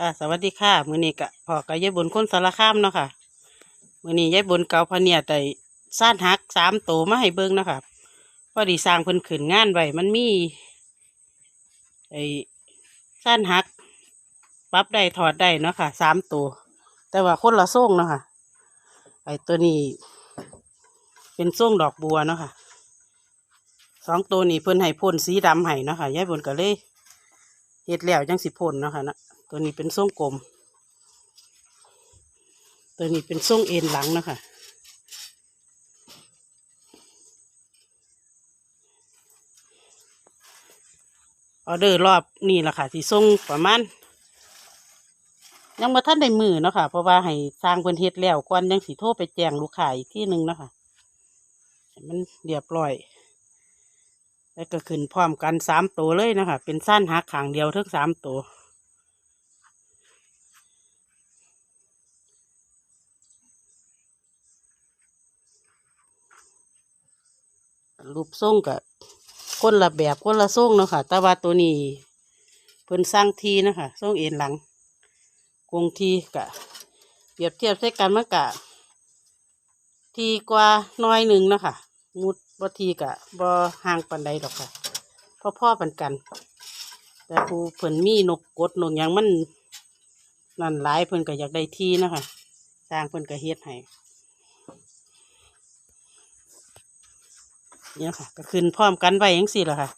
อ่าสวัสดีค่ะ มื้อนี้กะพอกับยายบุญคนสารคามเนาะค่ะ มื้อนี้ยายบุญเกาพเนียแต่ซ่านหักสามตัวมาให้เบิ่งเนาะค่ะพอดีสร้างเพิ่นขึ้นงานไว้มันมีไอ้ซ่านหักปรับได้ถอดได้เนาะค่ะสามตัวแต่ว่าคนละทรงเนาะค่ะ ไอ้ตัวนี้ เป็นทรงดอกบัวเนาะค่ะสองตัวนี้เพิ่นให้พ่นสีดำให้เนาะค่ะยายบุญก็เลยเฮ็ดแล้วจังสิพ่นเนาะค่ะนะ ตัวนี้เป็นทรงกลม ตัวนี้เป็นทรงเอ็นหลังนะคะออเดอร์รอบนี่แหละค่ะที่ส่งประมาณยังมาท่านได้มือเนาะค่ะ เพราะว่าให้สร้างเพิ่นเฮ็ดแล้วก่อนยังสิโทรไปแจ้งลูกค้าอีกที่หนึ่งเนาะค่ะมันเรียบร้อย แล้วก็ขึ้นพร้อมกันสามตัวเลยนะคะเป็นสั้นหักขางเดียวทั้งสามตัว รูปทรงกับคนละแบบคนละทรงเนาะค่ะ แต่ว่าตัวนี้เพิ่นสร้างทีนะคะทรงเอ็นหลังคงทีกะเปรียบเทียบใช้กันมันกะ ทีกว่าน้อยหนึ่งเนาะค่ะมุดบ่ทีกะบ่ห่างปันใดดอกค่ะพ่อพ่อปันกัน แต่ผู้เพิ่นมีนกกดนกยังมันนั่นหลายเพิ่นก็อยากได้ทีนะคะสร้างเพิ่นก็เฮ็ดให้ เนี่ยค่ะ ก็ขึ้นพร้อมกันไว้ยังสี่แหละค่ะ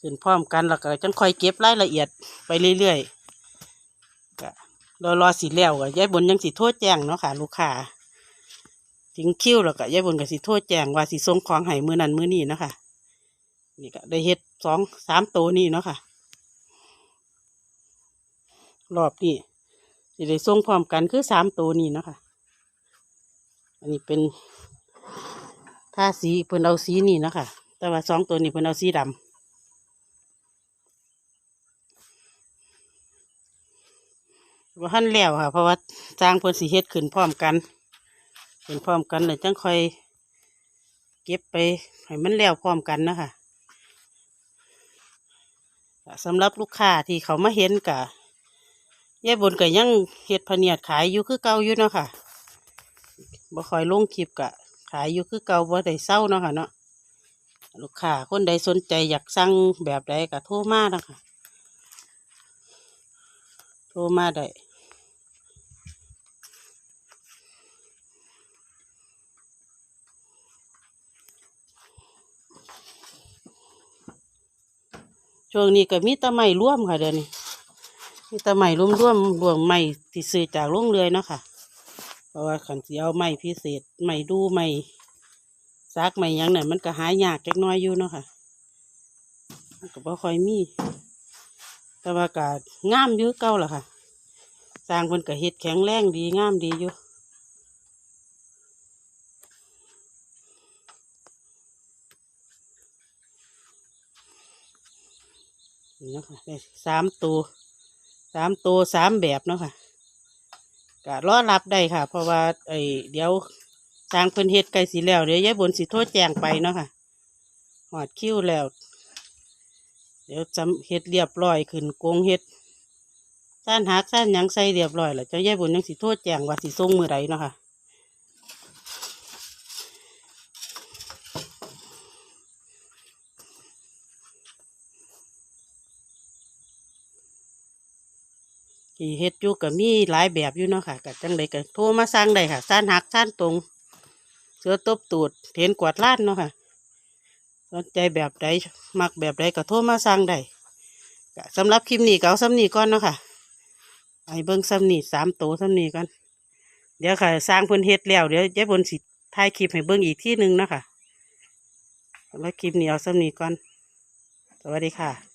ขึ้นพร้อมกันแล้วก็จังคอยเก็บรายละเอียดไปเรื่อยๆก็รอรอสีแล้วก็ยายบนยังสิโทษแจ้งเนาะค่ะ ลูกค้าถึงคิวแล้วก็ยายบนก็สิโทษแจ้งว่าสิส่งของให้มือนั้นมือนี้เนาะค่ะนี่ก็ได้เฮ็ดสองสามตัวนี่เนาะค่ะ รอบนี้สิได้ส่งพร้อมกันคือสามตัวนี่เนาะค่ะ อันนี้เป็น ถ้าสีเพิ่นเอาสีนี่นะคะแต่ว่าสองตัวนี้เพิ่นเอาสีดำว่าหันแล้วค่ะ เพราะว่าจ้างเพิ่นสีเฮ็ดขึ้นพร้อมกันขึ้นพร้อมกันเลยจังค่อย เก็บไปให้มันแล้วพร้อมกันนะคะสำหรับลูกค้าที่เขามาเห็นกะยายบนก็ยังเฮ็ดพเนียดขายอยู่คือเก่าอยู่เนาะค่ะบ่ค่อยลงคลิปกะ ขายอยู่คือเก่าบ่ได้เศร้าเนาะค่ะเนาะลูกค้าคนใดสนใจอยากสั่งแบบใดก็โทรมาเนาะคะโทรมาได้ช่วงนี้ก็มีตะไม้ร่วมค่ะเดี๋ยวนี้มีตะไม้ร่วมร่วมรวมไม้ที่ซื้อจากโรงเรือยเนาะค่ะ เพราะว่าขันเสีเอาไม้พิเศษไม้ดูไม้ซักไม้หยังเนี่ยมันก็หายากจักน้อยอยู่เนาะค่ะก็บ่ค่อยมี แต่ว่ากาศงามอยู่เก่าล่ะค่ะ สร้างเพิ่นก็เฮ็ดแข็งแรงดีงามดีอยู่นี่นะค่ะได้สามตัวสามตัวสามแบบเนาะค่ะ ก็รอรับได้ค่ะ เพราะว่าไอ้เดี๋ยวสร้างเพิ่นเฮ็ดไก่สีแล้วเดี๋ยวยายบนสิโทษแจงไปเนาะค่ะหอดคิ้วแล้ว เดี๋ยวจำเฮ็ดเรียบร้อยขึ้นกงเฮ็ดซ่านหักซ่านยังใส่เรียบร้อยแล้วเจ้ายายบนยังสิโทษแจงว่าสิทรงมือไรเนาะค่ะ ที่เฮ็ดอยู่ก็มีหลายแบบอยู่เนาะค่ะก็จังไดก็โทรมาสั่งได้ค่ะซ่านหักซ่านตรง เสือตบตูดเห็นกวาดล้านเนาะค่ะสนใจแบบใดมักแบบใดก็โทรมาสั่งได้ก็สำหรับคลิปนี้ก็เอาซ้ำนี้ก่อนเนาะค่ะให้เบิ้งซ้ำนี้สามตัวซ้ำนี้ก่อนเดี๋ยวค่ะ สร้างพิ่นเฮ็ดแล้ว เดี๋ยวยายบนสิถ่ายคลิปให้เบิ้งอีกที่หนึ่งเนาะค่ะสำหรับคลิปนี้เอาซ้ำนี้ก่อน สวัสดีค่ะ